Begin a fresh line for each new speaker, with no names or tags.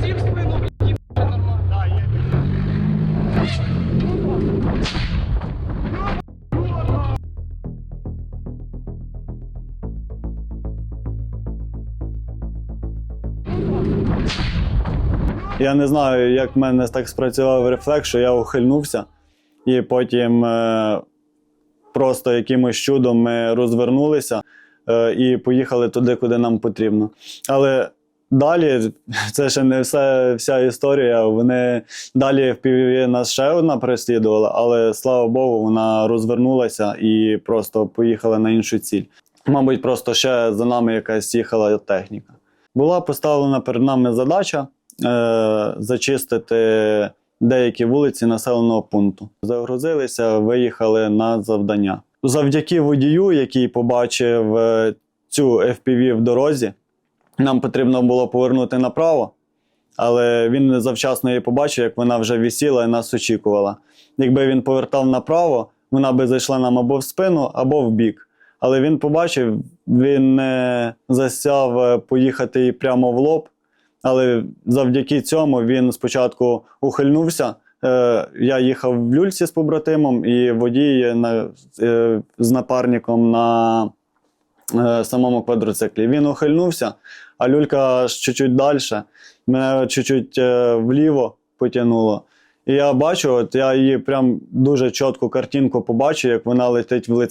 приців в спину, і Я не знаю, як в мене так спрацював рефлекс, що я ухильнувся, і потім е, просто якимось чудом ми розвернулися е, і поїхали туди, куди нам потрібно. Але далі, це ще не все, вся історія. Вони далі в піві нас ще одна переслідувала, але слава Богу, вона розвернулася і просто поїхала на іншу ціль. Мабуть, просто ще за нами якась їхала техніка. Була поставлена перед нами задача е, зачистити деякі вулиці населеного пункту. Загрузилися, виїхали на завдання. Завдяки водію, який побачив е, цю FPV в дорозі, нам потрібно було повернути направо, але він завчасно її побачив, як вона вже висіла і нас очікувала. Якби він повертав направо, вона би зайшла нам або в спину, або в бік. Але він побачив, він не засяв е, поїхати їй прямо в лоб. Але завдяки цьому він спочатку ухильнувся. Е, я їхав в люльці з побратимом, і водій е, з напарником на самому квадроциклі. Він ухильнувся, а люлька чуть-чуть далі. Мене чуть-чуть е, вліво потягнуло. І я бачу, от я її прям дуже чітку картинку побачу, як вона летить в лице.